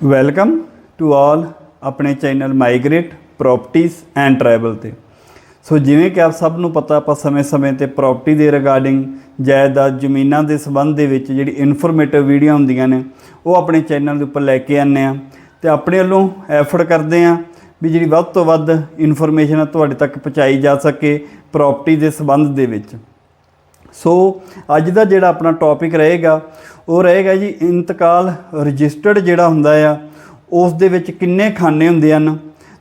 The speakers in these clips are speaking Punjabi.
ਵੈਲਕਮ ਟੂ ਆਲ ਆਪਣੇ ਚੈਨਲ ਮਾਈਗ੍ਰੇਟ ਪ੍ਰਾਪਰਟੀਆਂ ਐਂਡ ਟਰੈਵਲ ਤੇ। ਸੋ ਜਿਵੇਂ ਕਿ ਆਪ ਸਭ ਨੂੰ ਪਤਾ, ਆਪਾਂ ਸਮੇਂ-ਸਮੇਂ ਤੇ ਪ੍ਰਾਪਰਟੀ ਦੇ ਰਿਗਾਰਡਿੰਗ ਜਾਇਦਾਦ ਜ਼ਮੀਨਾਂ ਦੇ ਸੰਬੰਧ ਦੇ ਵਿੱਚ ਜਿਹੜੀ ਇਨਫੋਰਮੇਟਿਵ ਵੀਡੀਓ ਹੁੰਦੀਆਂ ਨੇ, ਉਹ ਆਪਣੇ ਚੈਨਲ ਦੇ ਉੱਪਰ ਲੈ ਕੇ ਆਉਂਦੇ ਆ ਤੇ ਆਪਣੇ ਵੱਲੋਂ ਐਫਰਟ ਕਰਦੇ ਆ ਵੀ ਜਿਹੜੀ ਵੱਧ ਤੋਂ ਵੱਧ ਇਨਫੋਰਮੇਸ਼ਨ ਆ ਤੁਹਾਡੇ ਤੱਕ ਪਹੁੰਚਾਈ ਜਾ ਸਕੇ ਪ੍ਰਾਪਰਟੀ ਦੇ ਸੰਬੰਧ ਦੇ ਵਿੱਚ। ਸੋ ਅੱਜ ਦਾ ਜਿਹੜਾ ਆਪਣਾ ਟੌਪਿਕ ਰਹੇਗਾ, ਉਹ ਰਹੇਗਾ ਜੀ ਇੰਤਕਾਲ ਰਜਿਸਟਰਡ ਜਿਹੜਾ ਹੁੰਦਾ ਆ, ਉਸ ਦੇ ਵਿੱਚ ਕਿੰਨੇ ਖਾਨੇ ਹੁੰਦੇ ਹਨ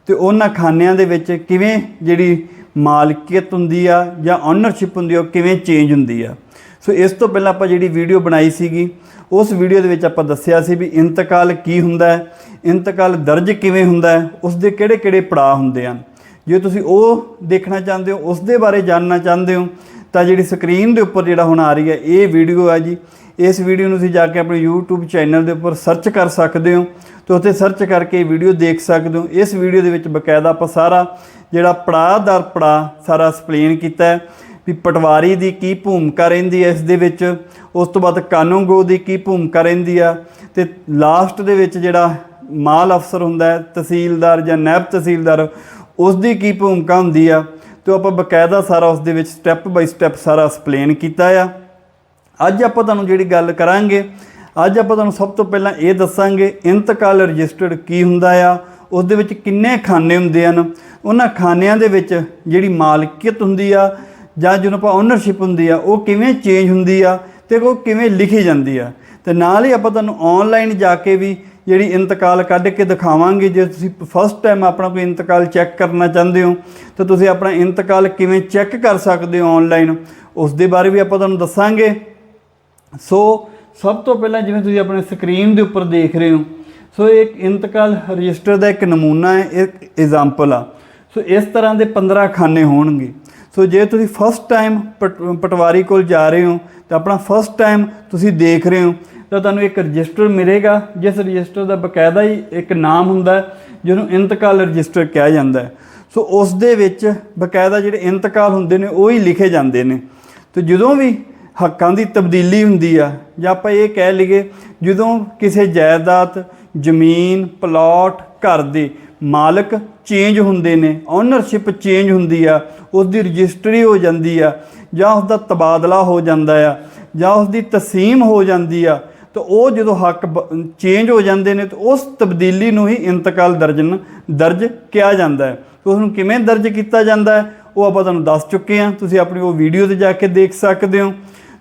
ਤੇ ਉਹਨਾਂ ਖਾਨਿਆਂ ਦੇ ਵਿੱਚ ਕਿਵੇਂ ਜਿਹੜੀ ਮਾਲਕੀਅਤ ਹੁੰਦੀ ਆ ਜਾਂ ਓਨਰਸ਼ਿਪ ਹੁੰਦੀ ਆ, ਉਹ ਕਿਵੇਂ ਚੇਂਜ ਹੁੰਦੀ ਆ। ਸੋ ਇਸ ਤੋਂ ਪਹਿਲਾਂ ਆਪਾਂ ਜਿਹੜੀ ਵੀਡੀਓ ਬਣਾਈ ਸੀਗੀ, ਉਸ ਵੀਡੀਓ ਦੇ ਵਿੱਚ ਆਪਾਂ ਦੱਸਿਆ ਸੀ ਵੀ ਇੰਤਕਾਲ ਕੀ ਹੁੰਦਾ ਹੈ, ਇੰਤਕਾਲ ਦਰਜ ਕਿਵੇਂ ਹੁੰਦਾ ਹੈ, ਉਸ ਦੇ ਕਿਹੜੇ-ਕਿਹੜੇ ਪੜਾਅ ਹੁੰਦੇ ਹਨ। ਜੇ ਤੁਸੀਂ ਉਹ ਦੇਖਣਾ ਚਾਹੁੰਦੇ ਹੋ, ਉਸ ਦੇ ਬਾਰੇ ਜਾਣਨਾ ਚਾਹੁੰਦੇ ਹੋ ਤਾਂ ਜਿਹੜੀ ਸਕਰੀਨ ਦੇ ਉੱਪਰ ਜਿਹੜਾ ਹੁਣ ਆ ਰਹੀ ਹੈ, ਇਹ ਵੀਡੀਓ ਹੈ ਜੀ। ਇਸ ਵੀਡੀਓ ਨੂੰ ਤੁਸੀਂ ਜਾ ਕੇ ਆਪਣੇ YouTube ਚੈਨਲ ਦੇ ਉੱਪਰ ਸਰਚ ਕਰ ਸਕਦੇ ਹੋ ਤੇ ਉੱਥੇ ਸਰਚ ਕਰਕੇ ਵੀਡੀਓ ਦੇਖ ਸਕਦੇ ਹੋ। ਇਸ ਵੀਡੀਓ ਦੇ ਵਿੱਚ ਬਕਾਇਦਾ ਆਪਾਂ ਸਾਰਾ ਜਿਹੜਾ ਪੜਾਅ ਦਰ ਪੜਾਅ ਸਾਰਾ ਐਕਸਪਲੇਨ ਕੀਤਾ ਹੈ ਵੀ ਪਟਵਾਰੀ ਦੀ ਕੀ ਭੂਮਿਕਾ ਰਹਿੰਦੀ ਹੈ ਇਸ ਦੇ ਵਿੱਚ, ਉਸ ਤੋਂ ਬਾਅਦ ਕਾਨੂੰਗੋ ਦੀ ਕੀ ਭੂਮਿਕਾ ਰਹਿੰਦੀ ਆ ਤੇ ਲਾਸਟ ਦੇ ਵਿੱਚ ਜਿਹੜਾ ਮਾਲ ਅਫਸਰ ਹੁੰਦਾ ਹੈ, ਤਹਿਸੀਲਦਾਰ ਜਾਂ ਨਾਇਬ ਤਹਿਸੀਲਦਾਰ, ਉਸ ਦੀ ਕੀ ਭੂਮਿਕਾ ਹੁੰਦੀ ਆ। ਤੇ ਉਹ ਆਪਾਂ ਬਕਾਇਦਾ ਸਾਰਾ ਉਸ ਦੇ ਵਿੱਚ ਸਟੈਪ ਬਾਈ ਸਟੈਪ ਸਾਰਾ ਐਕਸਪਲੇਨ ਕੀਤਾ ਆ। ਅੱਜ ਆਪਾਂ ਤੁਹਾਨੂੰ ਜਿਹੜੀ ਗੱਲ ਕਰਾਂਗੇ, ਅੱਜ ਆਪਾਂ ਤੁਹਾਨੂੰ ਸਭ ਤੋਂ ਪਹਿਲਾਂ ਇਹ ਦੱਸਾਂਗੇ ਇੰਤਕਾਲ ਰਜਿਸਟਰਡ ਕੀ ਹੁੰਦਾ ਆ, ਉਸ ਦੇ ਵਿੱਚ ਕਿੰਨੇ ਖਾਨੇ ਹੁੰਦੇ ਹਨ। ਉਹਨਾਂ ਖਾਨਿਆਂ ਦੇ ਵਿੱਚ ਜਿਹੜੀ ਮਾਲਕੀਅਤ ਹੁੰਦੀ ਆ ਜਾਂ ਜਿਹਨੂੰ ਆਪਾਂ ਓਨਰਸ਼ਿਪ ਹੁੰਦੀ ਆ, ਉਹ ਕਿਵੇਂ ਚੇਂਜ ਹੁੰਦੀ ਆ ਤੇ ਉਹ ਕਿਵੇਂ ਲਿਖੀ ਜਾਂਦੀ ਆ। ਤੇ ਨਾਲ ਹੀ ਆਪਾਂ ਤੁਹਾਨੂੰ ਆਨਲਾਈਨ ਜਾ ਕੇ ਵੀ ਜਿਹੜੀ ਇੰਤਕਾਲ ਕੱਢ ਕੇ ਦਿਖਾਵਾਂਗੇ, ਜੇ ਤੁਸੀਂ ਫਸਟ ਟਾਈਮ ਆਪਣਾ ਕੋਈ ਇੰਤਕਾਲ ਚੈੱਕ ਕਰਨਾ ਚਾਹੁੰਦੇ ਹੋ, ਤਾਂ ਤੁਸੀਂ ਆਪਣਾ ਇੰਤਕਾਲ ਕਿਵੇਂ ਚੈੱਕ ਕਰ ਸਕਦੇ ਹੋ ਆਨਲਾਈਨ ਉਸ ਦੇ ਬਾਰੇ ਵੀ ਆਪਾਂ ਤੁਹਾਨੂੰ ਦੱਸਾਂਗੇ। ਸੋ ਸਭ ਤੋਂ ਪਹਿਲਾਂ ਜਿਵੇਂ ਤੁਸੀਂ ਆਪਣੇ ਸਕਰੀਨ ਦੇ ਉੱਪਰ ਦੇਖ ਰਹੇ ਹੋ ਸੋ ਇਹ ਇੱਕ ਇੰਤਕਾਲ ਰਜਿਸਟਰ ਦਾ ਇੱਕ ਨਮੂਨਾ ਹੈ ਇੱਕ ਐਗਜ਼ਾਮਪਲ ਆ। ਸੋ ਇਸ ਤਰ੍ਹਾਂ ਦੇ 15 ਖਾਨੇ ਹੋਣਗੇ। ਸੋ ਜੇ ਤੁਸੀਂ ਫਸਟ ਟਾਈਮ ਪਟਵਾਰੀ ਕੋਲ ਜਾ ਰਹੇ ਹੋ, ਤਾਂ ਆਪਣਾ ਫਸਟ ਟਾਈਮ ਤੁਸੀਂ ਦੇਖ ਰਹੇ ਹੋ ਤਾਂ ਤੁਹਾਨੂੰ ਇੱਕ ਰਜਿਸਟਰ ਮਿਲੇਗਾ, ਜਿਸ ਰਜਿਸਟਰ ਦਾ ਬਕਾਇਦਾ ਹੀ ਇੱਕ ਨਾਮ ਹੁੰਦਾ ਜਿਹਨੂੰ ਇੰਤਕਾਲ ਰਜਿਸਟਰ ਕਿਹਾ ਜਾਂਦਾ ਸੋ ਉਸ ਦੇ ਵਿੱਚ ਬਕਾਇਦਾ ਜਿਹੜੇ ਇੰਤਕਾਲ ਹੁੰਦੇ ਨੇ, ਉਹ ਹੀ ਲਿਖੇ ਜਾਂਦੇ ਨੇ। ਤੇ ਜਦੋਂ ਵੀ ਹੱਕਾਂ ਦੀ ਤਬਦੀਲੀ ਹੁੰਦੀ ਆ, ਜਾਂ ਆਪਾਂ ਇਹ ਕਹਿ ਲਈਏ, ਜਦੋਂ ਕਿਸੇ ਜਾਇਦਾਦ, ਜ਼ਮੀਨ, ਪਲਾਟ, ਘਰ ਦੇ ਮਾਲਕ ਚੇਂਜ ਹੁੰਦੇ ਨੇ ਓਨਰਸ਼ਿਪ ਚੇਂਜ ਹੁੰਦੀ ਆ ਉਸ ਦੀ ਰਜਿਸਟਰੀ ਹੋ ਜਾਂਦੀ ਆ, ਜਾਂ ਉਸ ਦਾ ਤਬਾਦਲਾ ਹੋ ਜਾਂਦਾ ਆ, ਜਾਂ ਉਸ ਦੀ ਤਸੀਮ ਹੋ ਜਾਂਦੀ ਆ ਤਾਂ ਉਹ ਜਦੋਂ ਹੱਕ ਚੇਂਜ ਹੋ ਜਾਂਦੇ ਨੇ, ਤਾਂ ਉਸ ਤਬਦੀਲੀ ਨੂੰ ਹੀ ਇੰਤਕਾਲ ਦਰਜਨ, ਦਰਜ ਕਿਹਾ ਜਾਂਦਾ ਹੈ। ਤੇ ਉਸ ਨੂੰ ਕਿਵੇਂ ਦਰਜ ਕੀਤਾ ਜਾਂਦਾ ਹੈ, ਉਹ ਆਪਾਂ ਤੁਹਾਨੂੰ ਦੱਸ ਚੁੱਕੇ ਹਾਂ। ਤੁਸੀਂ ਆਪਣੀ ਉਹ ਵੀਡੀਓ ਤੇ ਜਾ ਕੇ ਦੇਖ ਸਕਦੇ ਹੋ।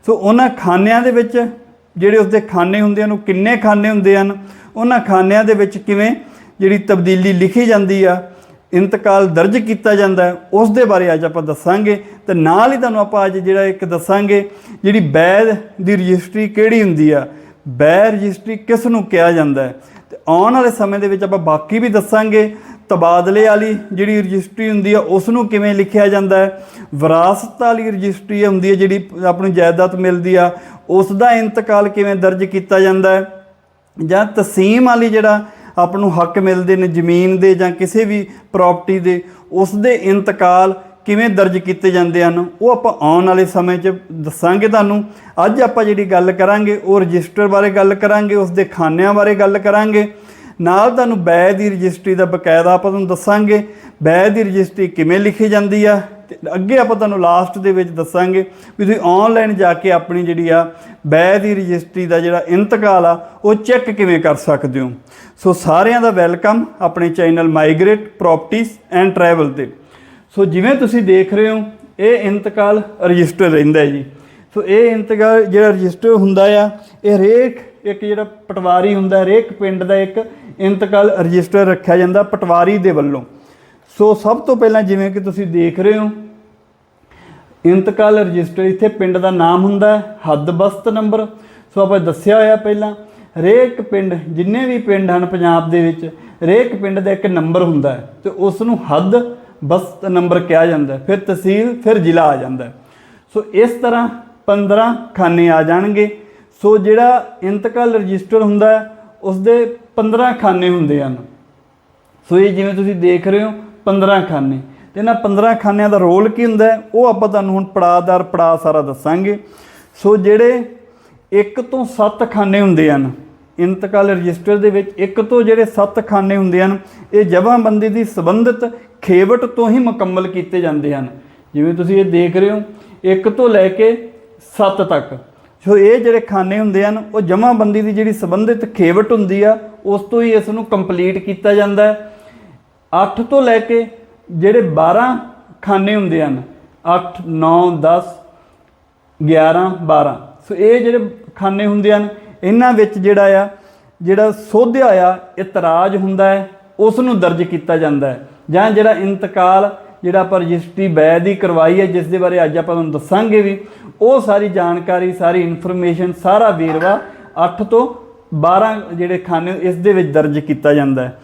ਸੋ ਉਹਨਾਂ ਖਾਨਿਆਂ ਦੇ ਵਿੱਚ ਜਿਹੜੇ ਉਸਦੇ ਖਾਨੇ ਹੁੰਦੇ ਹਨ, ਉਹ ਕਿੰਨੇ ਖਾਨੇ ਹੁੰਦੇ ਹਨ? ਉਹਨਾਂ ਖਾਨਿਆਂ ਦੇ ਵਿੱਚ ਕਿਵੇਂ ਜਿਹੜੀ ਤਬਦੀਲੀ ਲਿਖੀ ਜਾਂਦੀ ਆ, ਇੰਤਕਾਲ ਦਰਜ ਕੀਤਾ ਜਾਂਦਾ ਉਸ ਦੇ ਬਾਰੇ ਅੱਜ ਆਪਾਂ ਦੱਸਾਂਗੇ। ਤੇ ਨਾਲ ਹੀ ਤੁਹਾਨੂੰ ਆਪਾਂ ਅੱਜ ਜਿਹੜਾ ਇੱਕ ਦੱਸਾਂਗੇ, ਜਿਹੜੀ ਬੈਦ ਦੀ ਰਜਿਸਟਰੀ ਕਿਹੜੀ ਹੁੰਦੀ ਆ ਬੈ ਰਜਿਸਟਰੀ ਕਿਸ ਨੂੰ ਕਿਹਾ ਜਾਂਦਾ ਹੈ। ਤੇ ਆਉਣ ਵਾਲੇ ਸਮੇਂ ਦੇ ਵਿੱਚ ਆਪਾਂ ਬਾਕੀ ਵੀ ਦੱਸਾਂਗੇ। ਤਬਾਦਲੇ ਵਾਲੀ ਜਿਹੜੀ ਰਜਿਸਟਰੀ ਹੁੰਦੀ ਆ, ਉਸ ਨੂੰ ਕਿਵੇਂ ਲਿਖਿਆ ਜਾਂਦਾ ਹੈ। ਵਿਰਾਸਤ ਵਾਲੀ ਰਜਿਸਟਰੀ ਹੁੰਦੀ ਹੈ ਜਿਹੜੀ ਆਪਣੀ ਜਾਇਦਾਦ ਮਿਲਦੀ ਆ, ਉਸ ਦਾ ਇੰਤਕਾਲ ਕਿਵੇਂ ਦਰਜ ਕੀਤਾ ਜਾਂਦਾ ਹੈ। ਜਾਂ ਤਸੀਮ ਵਾਲੀ ਜਿਹੜਾ ਆਪ ਨੂੰ ਹੱਕ ਮਿਲਦੇ ਨੇ, ਜ਼ਮੀਨ ਦੇ ਜਾਂ ਕਿਸੇ ਵੀ ਪ੍ਰਾਪਰਟੀ ਦੇ, ਉਸ ਦੇ ਇੰਤਕਾਲ ਕਿਵੇਂ ਦਰਜ ਕੀਤੇ ਜਾਂਦੇ ਹਨ, ਉਹ ਆਪਾਂ ਆਉਣ ਵਾਲੇ ਸਮੇਂ 'ਚ ਦੱਸਾਂਗੇ ਤੁਹਾਨੂੰ। ਅੱਜ ਆਪਾਂ ਜਿਹੜੀ ਗੱਲ ਕਰਾਂਗੇ, ਉਹ ਰਜਿਸਟਰ ਬਾਰੇ ਗੱਲ ਕਰਾਂਗੇ, ਉਸ ਦੇ ਖਾਨਿਆਂ ਬਾਰੇ ਗੱਲ ਕਰਾਂਗੇ। ਨਾਲ ਤੁਹਾਨੂੰ ਬੈ ਦੀ ਰਜਿਸਟਰੀ ਦਾ ਬਕਾਇਦਾ ਆਪਾਂ ਤੁਹਾਨੂੰ ਦੱਸਾਂਗੇ। ਬੈ ਦੀ ਰਜਿਸਟਰੀ ਕਿਵੇਂ ਲਿਖੀ ਜਾਂਦੀ ਆ, ਤੇ ਅੱਗੇ ਆਪਾਂ ਤੁਹਾਨੂੰ ਲਾਸਟ ਦੇ ਵਿੱਚ ਦੱਸਾਂਗੇ ਵੀ ਤੁਸੀਂ ਆਨਲਾਈਨ ਜਾ ਕੇ ਆਪਣੀ ਜਿਹੜੀ ਆ ਬੈ ਦੀ ਰਜਿਸਟਰੀ ਦਾ ਜਿਹੜਾ ਇੰਤਕਾਲ ਆ, ਉਹ ਚੈੱਕ ਕਿਵੇਂ ਕਰ ਸਕਦੇ ਹੋ। ਸੋ ਸਾਰਿਆਂ ਦਾ ਵੈਲਕਮ ਆਪਣੇ ਚੈਨਲ ਮਾਈਗ੍ਰੇਟ ਪ੍ਰਾਪਰਟੀਆਂ ਐਂਡ ਟਰੈਵਲ ਤੇ। ਸੋ ਜਿਵੇਂ ਤੁਸੀਂ ਦੇਖ ਰਹੇ ਹੋ, ਇਹ ਇੰਤਕਾਲ ਰਜਿਸਟਰ ਰਹਿੰਦਾ ਜੀ। ਸੋ ਇਹ ਇੰਤਕਾਲ ਜਿਹੜਾ ਰਜਿਸਟਰ ਹੁੰਦਾ ਆ, ਇਹ ਹਰੇਕ ਇੱਕ ਜਿਹੜਾ ਪਟਵਾਰੀ ਹੁੰਦਾ, ਹਰੇਕ ਪਿੰਡ ਦਾ ਇੱਕ ਇੰਤਕਾਲ ਰਜਿਸਟਰ ਰੱਖਿਆ ਜਾਂਦਾ ਪਟਵਾਰੀ ਦੇ ਵੱਲੋਂ। ਸੋ ਸਭ ਤੋਂ ਪਹਿਲਾਂ ਜਿਵੇਂ ਕਿ ਤੁਸੀਂ ਦੇਖ ਰਹੇ ਹੋ, ਇੰਤਕਾਲ ਰਜਿਸਟਰ ਇੱਥੇ ਪਿੰਡ ਦਾ ਨਾਮ ਹੁੰਦਾ ਹੈ ਹੱਦ ਬਸਤ ਨੰਬਰ। ਸੋ ਆਪਾਂ ਦੱਸਿਆ ਹੋਇਆ ਪਹਿਲਾਂ, ਹਰੇਕ ਪਿੰਡ, ਜਿੰਨੇ ਵੀ ਪਿੰਡ ਹਨ ਪੰਜਾਬ ਦੇ ਵਿੱਚ, ਹਰੇਕ ਪਿੰਡ ਦਾ ਇੱਕ ਨੰਬਰ ਹੁੰਦਾ ਹੈ ਤੇ ਉਸ ਨੂੰ ਹੱਦ ਬਸਤ ਨੰਬਰ ਕਿਹਾ ਜਾਂਦਾ ਫਿਰ ਤਹਿਸੀਲ, ਫਿਰ ਜ਼ਿਲ੍ਹਾ ਆ ਜਾਂਦਾ ਸੋ ਇਸ ਤਰ੍ਹਾਂ 15 ਖਾਨੇ ਆ ਜਾਣਗੇ। ਸੋ ਜਿਹੜਾ ਇੰਤਕਾਲ ਰਜਿਸਟਰ ਹੁੰਦਾ ਹੈ ਉਸ ਦੇ 15 ਖਾਨੇ ਹੁੰਦੇ ਹਨ। ਸੋ ਇਹ ਜਿਵੇਂ ਤੁਸੀਂ ਦੇਖ ਰਹੇ ਹੋ 15 ਖਾਨੇ। ਤੇ ਇਹਨਾਂ 15 ਖਾਨਿਆਂ ਦਾ ਰੋਲ ਕੀ ਹੁੰਦਾ ਉਹ ਆਪਾਂ ਤੁਹਾਨੂੰ ਹੁਣ ਪੜਾਅਦਾਰ, ਪੜਾਅ ਸਾਰਾ ਦੱਸਾਂਗੇ। ਸੋ ਜਿਹੜੇ 1 ਤੋਂ 7 ਖਾਨੇ ਹੁੰਦੇ ਹਨ, ਇੰਤਕਾਲ ਰਜਿਸਟਰ ਦੇ ਵਿੱਚ ਇੱਕ ਤੋਂ ਜਿਹੜੇ 7 ਖਾਨੇ ਹੁੰਦੇ ਹਨ, ਇਹ ਜਮ੍ਹਾਂਬੰਦੀ ਦੀ ਸੰਬੰਧਿਤ ਖੇਵਟ ਤੋਂ ਹੀ ਮੁਕੰਮਲ ਕੀਤੇ ਜਾਂਦੇ ਹਨ। ਜਿਵੇਂ ਤੁਸੀਂ ਇਹ ਦੇਖ ਰਹੇ ਹੋ, ਇੱਕ ਤੋਂ ਲੈ ਕੇ 7 ਤੱਕ। ਸੋ ਇਹ ਜਿਹੜੇ ਖਾਨੇ ਹੁੰਦੇ ਹਨ, ਉਹ ਜਮ੍ਹਾਂਬੰਦੀ ਦੀ ਜਿਹੜੀ ਸੰਬੰਧਿਤ ਖੇਵਟ ਹੁੰਦੀ ਆ, ਉਸ ਤੋਂ ਹੀ ਇਸ ਨੂੰ ਕੰਪਲੀਟ ਕੀਤਾ ਜਾਂਦਾ ਹੈ। 8 ਤੋਂ ਲੈ ਕੇ ਜਿਹੜੇ 12 ਖਾਨੇ ਹੁੰਦੇ ਹਨ 8 9 10 11 12 ਸੋ ਇਹ ਜਿਹੜੇ ਖਾਨੇ ਹੁੰਦੇ ਹਨ, ਇਹਨਾਂ ਵਿੱਚ ਜਿਹੜਾ ਆ, ਜਿਹੜਾ ਸੋਧਿਆ ਆ ਇਤਰਾਜ਼ ਹੁੰਦਾ ਹੈ ਉਸ ਨੂੰ ਦਰਜ ਕੀਤਾ ਜਾਂਦਾ ਹੈ। ਜਾਂ ਜਿਹੜਾ ਇੰਤਕਾਲ, ਜਿਹੜਾ ਆਪਾਂ ਰਜਿਸਟਰੀ ਬੈ ਦੀ ਕਰਵਾਈ ਹੈ, ਜਿਸ ਦੇ ਬਾਰੇ ਅੱਜ ਆਪਾਂ ਤੁਹਾਨੂੰ ਦੱਸਾਂਗੇ ਵੀ, ਉਹ ਸਾਰੀ ਜਾਣਕਾਰੀ, ਸਾਰੀ ਇਨਫੋਰਮੇਸ਼ਨ ਸਾਰਾ ਵੇਰਵਾ 8 ਤੋਂ 12 ਜਿਹੜੇ ਖਾਨੇ, ਇਸ ਦੇ ਵਿੱਚ ਦਰਜ ਕੀਤਾ ਜਾਂਦਾ ਹੈ।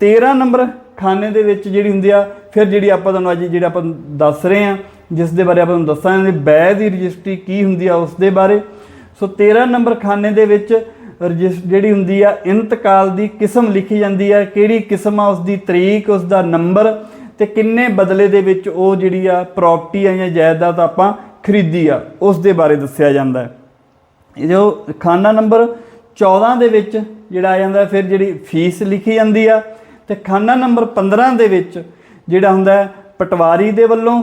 13 ਨੰਬਰ ਖਾਨੇ ਦੇ ਵਿੱਚ ਜਿਹੜੀ ਹੁੰਦੀ ਆ, ਫਿਰ ਜਿਹੜੀ ਆਪਾਂ ਤੁਹਾਨੂੰ ਅੱਜ ਜਿਹੜਾ ਆਪਾਂ ਦੱਸ ਰਹੇ ਆ ਜਿਸ ਦੇ ਬਾਰੇ ਆਪਾਂ ਤੁਹਾਨੂੰ ਦੱਸਾਂਗੇ ਬੈ ਦੀ ਰਜਿਸਟਰੀ ਕੀ ਹੁੰਦੀ ਆ ਉਸ ਦੇ ਬਾਰੇ। ਸੋ 13 ਨੰਬਰ ਖਾਨੇ ਦੇ ਵਿੱਚ ਰਜਿਸ ਜਿਹੜੀ ਹੁੰਦੀ ਆ ਇੰਤਕਾਲ ਦੀ ਕਿਸਮ ਲਿਖੀ ਜਾਂਦੀ ਆ, ਕਿਹੜੀ ਕਿਸਮ ਆ ਉਸ ਦੀ ਤਰੀਕ ਉਸ ਦਾ ਨੰਬਰ ਤੇ ਕਿੰਨੇ ਬਦਲੇ ਦੇ ਵਿੱਚ ਉਹ ਜਿਹੜੀ ਆ ਪ੍ਰਾਪਰਟੀ ਆ ਜਾਂ ਜਾਇਦਾਦ ਆਪਾਂ ਖਰੀਦੀ ਆ ਉਸ ਦੇ ਬਾਰੇ ਦੱਸਿਆ ਜਾਂਦਾ ਹੈ। ਇਹ ਜੋ ਖਾਨਾ ਨੰਬਰ 14 ਦੇ ਵਿੱਚ ਜਿਹੜਾ ਆ ਜਾਂਦਾ, ਫਿਰ ਜਿਹੜੀ ਫੀਸ ਲਿਖੀ ਜਾਂਦੀ ਆ ਤੇ ਖਾਨਾ ਨੰਬਰ 15 ਦੇ ਵਿੱਚ ਜਿਹੜਾ ਹੁੰਦਾ ਪਟਵਾਰੀ ਦੇ ਵੱਲੋਂ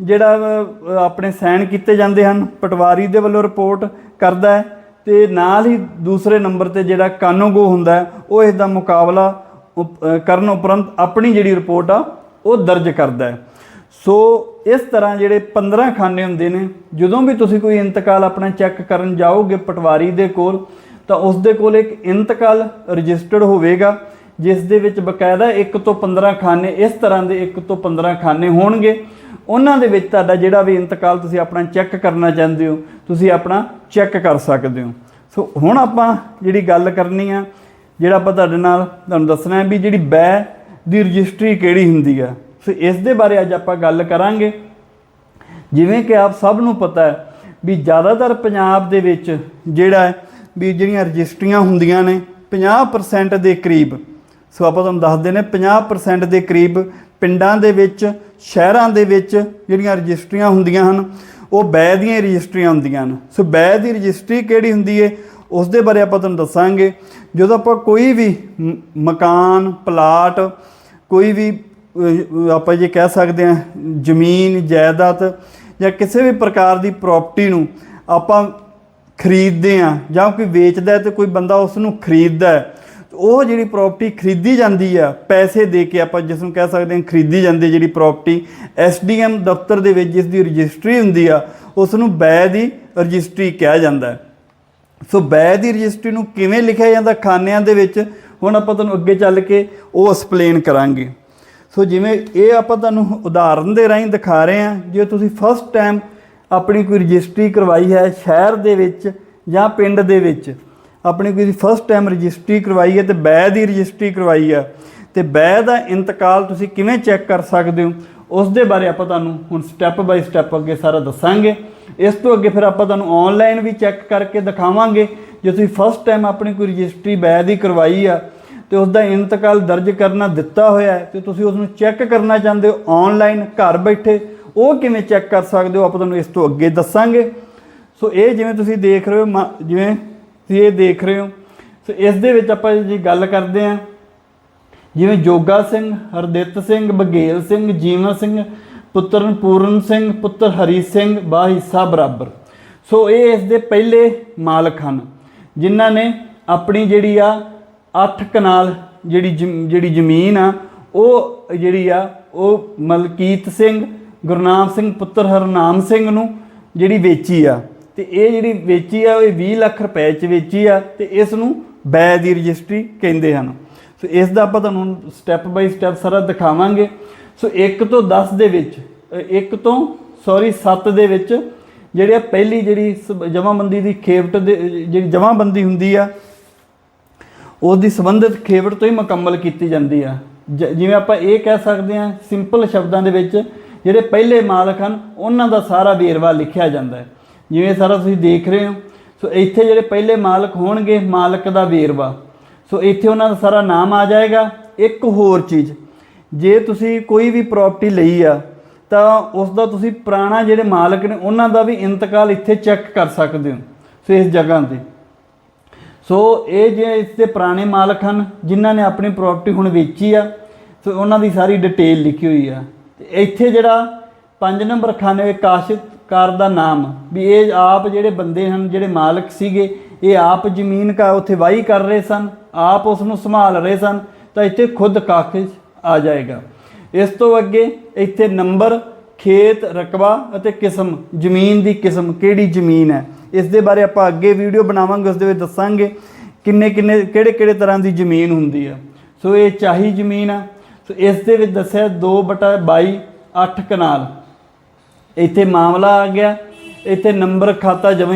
ਜਿਹੜਾ ਆਪਣੇ ਸਾਈਨ ਕੀਤੇ ਜਾਂਦੇ ਹਨ, ਪਟਵਾਰੀ ਦੇ ਵੱਲੋਂ ਰਿਪੋਰਟ ਕਰਦਾ ਹੈ। ਤੇ ਨਾਲ ਹੀ ਦੂਸਰੇ ਨੰਬਰ ਤੇ ਜਿਹੜਾ ਕਾਨੋਗੋ ਹੁੰਦਾ ਉਹ ਇਸ ਦਾ ਮੁਕਾਬਲਾ ਉਪ- ਕਰਨ ਉਪਰੰਤ ਆਪਣੀ ਜਿਹੜੀ ਰਿਪੋਰਟ ਆ, ਉਹ ਦਰਜ ਕਰਦਾ ਹੈ। ਸੋ ਇਸ ਤਰ੍ਹਾਂ ਜਿਹੜੇ 15 ਖਾਨੇ ਹੁੰਦੇ ਨੇ, ਜਦੋਂ ਵੀ ਤੁਸੀਂ ਕੋਈ ਇੰਤਕਾਲ ਆਪਣਾ ਚੈੱਕ ਕਰਨ ਜਾਓਗੇ ਪਟਵਾਰੀ ਦੇ ਕੋਲ, ਤਾਂ ਉਸ ਦੇ ਕੋਲ ਇੱਕ ਇੰਤਕਾਲ ਰਜਿਸਟਰਡ ਹੋਵੇਗਾ, ਜਿਸ ਦੇ ਵਿੱਚ ਬਕਾਇਦਾ 1 ਤੋਂ 15 ਖਾਨੇ, ਇਸ ਤਰ੍ਹਾਂ ਦੇ 1 ਤੋਂ 15 ਖਾਨੇ ਹੋਣਗੇ। ਉਹਨਾਂ ਦੇ ਵਿੱਚ ਤੁਹਾਡਾ ਜਿਹੜਾ ਵੀ ਇੰਤਕਾਲ ਤੁਸੀਂ ਆਪਣਾ ਚੈੱਕ ਕਰਨਾ ਚਾਹੁੰਦੇ ਹੋ, ਤੁਸੀਂ ਆਪਣਾ ਚੈੱਕ ਕਰ ਸਕਦੇ ਹੋ। ਸੋ ਹੁਣ ਆਪਾਂ ਜਿਹੜੀ ਗੱਲ ਕਰਨੀ ਆ, ਜਿਹੜਾ ਆਪਾਂ ਤੁਹਾਡੇ ਨਾਲ ਤੁਹਾਨੂੰ ਦੱਸਣਾ ਹੈ ਵੀ ਜਿਹੜੀ ਬੈ ਦੀ ਰਜਿਸਟਰੀ ਕਿਹੜੀ ਹੁੰਦੀ ਆ। ਸੋ ਇਸ ਦੇ ਬਾਰੇ ਅੱਜ ਆਪਾਂ ਗੱਲ ਕਰਾਂਗੇ। ਜਿਵੇਂ ਕਿ ਆਪ ਸਭ ਨੂੰ ਪਤਾ ਹੈ ਵੀ ਜ਼ਿਆਦਾਤਰ ਪੰਜਾਬ ਦੇ ਵਿੱਚ ਜਿਹੜਾ ਵੀ ਜਿਹੜੀਆਂ ਰਜਿਸਟਰੀਆਂ ਹੁੰਦੀਆਂ ਨੇ 50% ਦੇ ਕਰੀਬ। ਸੋ ਆਪਾਂ ਤੁਹਾਨੂੰ ਦੱਸਦੇ ਨੇ 50% ਦੇ ਕਰੀਬ ਪਿੰਡਾਂ ਦੇ ਵਿੱਚ, ਸ਼ਹਿਰਾਂ ਦੇ ਵਿੱਚ ਜਿਹੜੀਆਂ ਰਜਿਸਟਰੀਆਂ ਹੁੰਦੀਆਂ ਹਨ, ਉਹ ਬੈ ਦੀਆਂ ਰਜਿਸਟਰੀਆਂ ਹੁੰਦੀਆਂ ਹਨ। ਸੋ ਬੈ ਦੀ ਰਜਿਸਟਰੀ ਕਿਹੜੀ ਹੁੰਦੀ ਹੈ ਉਸ ਦੇ ਬਾਰੇ ਆਪਾਂ ਤੁਹਾਨੂੰ ਦੱਸਾਂਗੇ। ਜਦੋਂ ਆਪਾਂ ਕੋਈ ਵੀ ਮ- ਮਕਾਨ, ਪਲਾਟ, ਕੋਈ ਵੀ ਆਪਾਂ ਜੇ ਕਹਿ ਸਕਦੇ ਹਾਂ, ਜ਼ਮੀਨ, ਜਾਇਦਾਦ ਜਾਂ ਕਿਸੇ ਵੀ ਪ੍ਰਕਾਰ ਦੀ ਪ੍ਰਾਪਰਟੀ ਨੂੰ ਆਪਾਂ ਖਰੀਦਦੇ ਆ ਜਾਂ ਕੋਈ ਵੇਚਦਾ ਹੈ ਤੇ ਕੋਈ ਬੰਦਾ ਉਸ ਨੂੰ ਖਰੀਦਦਾ ਉਹ ਜਿਹੜੀ ਪ੍ਰਾਪਰਟੀ ਖਰੀਦੀ ਜਾਂਦੀ ਆ, ਪੈਸੇ ਦੇ ਕੇ ਆਪਾਂ ਜਿਸ ਨੂੰ ਕਹਿ ਸਕਦੇ ਹਾਂ ਖਰੀਦੀ ਜਾਂਦੀ ਹੈ ਜਿਹੜੀ ਪ੍ਰਾਪਰਟੀ ਐਸਡੀਐਮ ਦਫ਼ਤਰ ਦੇ ਵਿੱਚ ਜਿਸ ਦੀ ਰਜਿਸਟਰੀ ਹੁੰਦੀ ਆ ਉਸ ਨੂੰ ਬੈ ਦੀ ਰਜਿਸਟਰੀ ਕਿਹਾ ਜਾਂਦਾ ਹੈ। ਸੋ ਬੈ ਦੀ ਰਜਿਸਟਰੀ ਨੂੰ ਕਿਵੇਂ ਲਿਖਿਆ ਜਾਂਦਾ ਖਾਨਿਆਂ ਦੇ ਵਿੱਚ, ਹੁਣ ਆਪਾਂ ਤੁਹਾਨੂੰ ਅੱਗੇ ਚੱਲ ਕੇ ਉਹ ਐਕਸਪਲੇਨ ਕਰਾਂਗੇ। ਸੋ ਜਿਵੇਂ ਇਹ ਆਪਾਂ ਤੁਹਾਨੂੰ ਉਦਾਹਰਨ ਦੇ ਰਾਹੀਂ ਦਿਖਾ ਰਹੇ ਹਾਂ, ਜੇ ਤੁਸੀਂ ਫਸਟ ਟਾਈਮ ਆਪਣੀ ਕੋਈ ਰਜਿਸਟਰੀ ਕਰਵਾਈ ਹੈ ਸ਼ਹਿਰ ਦੇ ਵਿੱਚ ਜਾਂ ਪਿੰਡ ਦੇ ਵਿੱਚ ਆਪਣੀ ਕੋਈ ਫਸਟ ਟਾਈਮ ਰਜਿਸਟਰੀ ਕਰਵਾਈ ਹੈ ਤੇ ਬੈ ਦੀ ਰਜਿਸਟਰੀ ਕਰਵਾਈ ਆ ਤੇ ਬੈ ਦਾ ਇੰਤਕਾਲ ਤੁਸੀਂ ਕਿਵੇਂ ਚੈੱਕ ਕਰ ਸਕਦੇ ਹੋ? ਉਸ ਦੇ ਬਾਰੇ ਆਪਾਂ ਤੁਹਾਨੂੰ ਹੁਣ ਸਟੈਪ ਬਾਈ ਸਟੈਪ ਅੱਗੇ ਸਾਰਾ ਦੱਸਾਂਗੇ। ਇਸ ਤੋਂ ਅੱਗੇ ਫਿਰ ਆਪਾਂ ਤੁਹਾਨੂੰ ਆਨਲਾਈਨ ਵੀ ਚੈੱਕ ਕਰਕੇ ਦਿਖਾਵਾਂਗੇ, ਜੇ ਤੁਸੀਂ ਫਸਟ ਟਾਈਮ ਆਪਣੀ ਕੋਈ ਰਜਿਸਟਰੀ ਬੈ ਦੀ ਕਰਵਾਈ ਆ, ਤੇ ਉਸ ਦਾ ਇੰਤਕਾਲ ਦਰਜ ਕਰਨਾ ਦਿੱਤਾ ਹੋਇਆ ਹੈ, ਤੇ ਤੁਸੀਂ ਉਸ ਨੂੰ ਚੈੱਕ ਕਰਨਾ ਚਾਹੁੰਦੇ ਹੋ ਆਨਲਾਈਨ ਘਰ ਬੈਠੇ, ਉਹ ਕਿਵੇਂ ਚੈੱਕ ਕਰ ਸਕਦੇ ਹੋ? ਆਪਾਂ ਤੁਹਾਨੂੰ ਇਸ ਤੋਂ ਅੱਗੇ ਦੱਸਾਂਗੇ। ਸੋ ਇਹ ਜਿਵੇਂ ਤੁਸੀਂ ਦੇਖ ਰਹੇ ਹੋ, ਮ- ਜਿਵੇਂ ਤੁਸੀਂ ਇਹ ਦੇਖ ਰਹੇ ਹੋ। ਸੋ ਇਸ ਦੇ ਵਿੱਚ ਆਪਾਂ ਜੀ ਗੱਲ ਕਰਦੇ ਹਾਂ। ਜਿਵੇਂ ਜੋਗਾ ਸਿੰਘ, ਹਰਦਿੱਤ ਸਿੰਘ, ਬਘੇਲ ਸਿੰਘ, ਜੀਵਨ ਸਿੰਘ, ਪੁੱਤਰ ਪੂਰਨ ਸਿੰਘ, ਪੁੱਤਰ ਹਰੀ ਸਿੰਘ, ਬਾ ਹਿੱਸਾ ਬਰਾਬਰ। ਸੋ ਇਹ ਇਸ ਦੇ ਪਹਿਲੇ ਮਾਲਕ ਹਨ, ਜਿਨ੍ਹਾਂ ਨੇ ਆਪਣੀ ਜਿਹੜੀ ਆ 8 ਕਨਾਲ ਜਿਹੜੀ ਜ਼ਮ- ਜਿਹੜੀ ਜ਼ਮੀਨ ਆ, ਉਹ ਜਿਹੜੀ ਆ, ਉਹ ਮਲਕੀਤ ਸਿੰਘ, ਗੁਰਨਾਮ ਸਿੰਘ, ਪੁੱਤਰ ਹਰਨਾਮ ਸਿੰਘ ਨੂੰ ਜਿਹੜੀ ਵੇਚੀ ਆ। ਤੇ ਇਹ ਜਿਹੜੀ ਵੇਚੀ ਆ ਉਹ 20 ਲੱਖ ਰੁਪਏ ਚ ਵੇਚੀ ਆ ਤੇ ਇਸ ਨੂੰ ਬੈ ਦੀ ਰਜਿਸਟਰੀ ਕਹਿੰਦੇ ਹਨ। ਸੋ ਇਸ ਦਾ ਆਪਾਂ ਤੁਹਾਨੂੰ ਸਟੈਪ ਬਾਈ ਸਟੈਪ ਸਾਰਾ ਦਿਖਾਵਾਂਗੇ। ਸੋ 1 ਤੋਂ 10 ਦੇ ਵਿੱਚ 1 ਤੋਂ ਸੌਰੀ 7 ਦੇ ਵਿੱਚ ਜਿਹੜੇ ਆ ਪਹਿਲੀ ਜਿਹੜੀ ਸਬ- ਜਮ੍ਹਾਂਬੰਦੀ ਦੀ ਖੇਵਟ ਦੇ, ਜਿਹੜੀ ਜਮ੍ਹਾਂਬੰਦੀ ਹੁੰਦੀ ਆ ਉਸ ਦੀ ਸੰਬੰਧਿਤ ਖੇਵਟ ਤੋਂ ਹੀ ਮੁਕੰਮਲ ਕੀਤੀ ਜਾਂਦੀ ਆ। ਜ- ਜਿਵੇਂ ਆਪਾਂ ਇਹ ਕਹਿ ਸਕਦੇ ਹਾਂ ਸਿੰਪਲ ਸ਼ਬਦਾਂ ਦੇ ਵਿੱਚ ਜਿਹੜੇ ਪਹਿਲੇ ਮਾਲਕ ਹਨ, ਉਹਨਾਂ ਦਾ ਸਾਰਾ ਵੇਰਵਾ ਲਿਖਿਆ ਜਾਂਦਾ ਹੈ। ਜਿਵੇਂ ਸਾਰਾ ਤੁਸੀਂ ਦੇਖ ਰਹੇ ਹੋ, ਸੋ ਇੱਥੇ ਜਿਹੜੇ ਪਹਿਲੇ ਮਾਲਕ ਹੋਣਗੇ, ਮਾਲਕ ਦਾ ਵੇਰਵਾ। ਸੋ ਇੱਥੇ ਉਹਨਾਂ ਦਾ ਸਾਰਾ ਨਾਮ ਆ ਜਾਏਗਾ। ਇੱਕ ਹੋਰ ਚੀਜ਼, ਜੇ ਤੁਸੀਂ ਕੋਈ ਵੀ ਪ੍ਰਾਪਰਟੀ ਲਈ ਆ, ਤਾਂ ਉਸ ਦਾ ਤੁਸੀਂ ਪੁਰਾਣਾ ਜਿਹੜੇ ਮਾਲਕ ਨੇ, ਉਹਨਾਂ ਦਾ ਵੀ ਇੰਤਕਾਲ ਇੱਥੇ ਚੈੱਕ ਕਰ ਸਕਦੇ ਹੋ, ਸੋ ਇਸ ਜਗ੍ਹਾ ਤੇ। ਸੋ ਇਹ ਜੇ ਇਸ ਦੇ ਪੁਰਾਣੇ ਮਾਲਕ ਹਨ, ਜਿਨ੍ਹਾਂ ਨੇ ਆਪਣੀ ਪ੍ਰਾਪਰਟੀ ਹੁਣ ਵੇਚੀ ਆ, ਸੋ ਉਹਨਾਂ ਦੀ ਸਾਰੀ ਡਿਟੇਲ ਲਿਖੀ ਹੋਈ ਆ। ਤੇ ਇੱਥੇ ਜਿਹੜਾ 5 ਨੰਬਰ ਖਾਨੇ ਵਿੱਚ ਕਾਰ ਦਾ ਨਾਮ, ਵੀ ਇਹ ਆਪ ਜਿਹੜੇ ਬੰਦੇ ਹਨ, ਜਿਹੜੇ ਮਾਲਕ ਸੀਗੇ, ਇਹ ਆਪ ਜ਼ਮੀਨ ਕਾ ਉੱਥੇ ਵਾਹੀ ਕਰ ਰਹੇ ਸਨ, ਆਪ ਉਸ ਨੂੰ ਸੰਭਾਲ ਰਹੇ ਸਨ, ਤਾਂ ਇੱਥੇ ਖੁਦ ਕਾਗਜ਼ ਆ ਜਾਏਗਾ। ਇਸ ਤੋਂ ਅੱਗੇ ਇੱਥੇ ਨੰਬਰ, ਖੇਤ, ਰਕਬਾ ਅਤੇ ਕਿਸਮ, ਜ਼ਮੀਨ ਦੀ ਕਿਸਮ, ਕਿਹੜੀ ਜ਼ਮੀਨ ਹੈ? ਇਸ ਦੇ ਬਾਰੇ ਆਪਾਂ ਅੱਗੇ ਵੀਡੀਓ ਬਣਾਵਾਂਗੇ, ਉਸ ਦੇ ਵਿੱਚ ਦੱਸਾਂਗੇ ਕਿੰਨੇ ਕਿੰਨੇ ਕਿਹੜੇ ਕਿਹੜੇ ਤਰ੍ਹਾਂ ਦੀ ਜ਼ਮੀਨ ਹੁੰਦੀ ਆ ਸੋ ਇਹ ਚਾਹੀ ਜ਼ਮੀਨ ਆ। ਸੋ ਇਸ ਦੇ ਵਿੱਚ ਦੱਸਿਆ 2/22 8 ਕਨਾਲ। ਇੱਥੇ ਮਾਮਲਾ ਆ ਗਿਆ, ਇੱਥੇ ਨੰਬਰ ਖਾਤਾ ਜਮਾ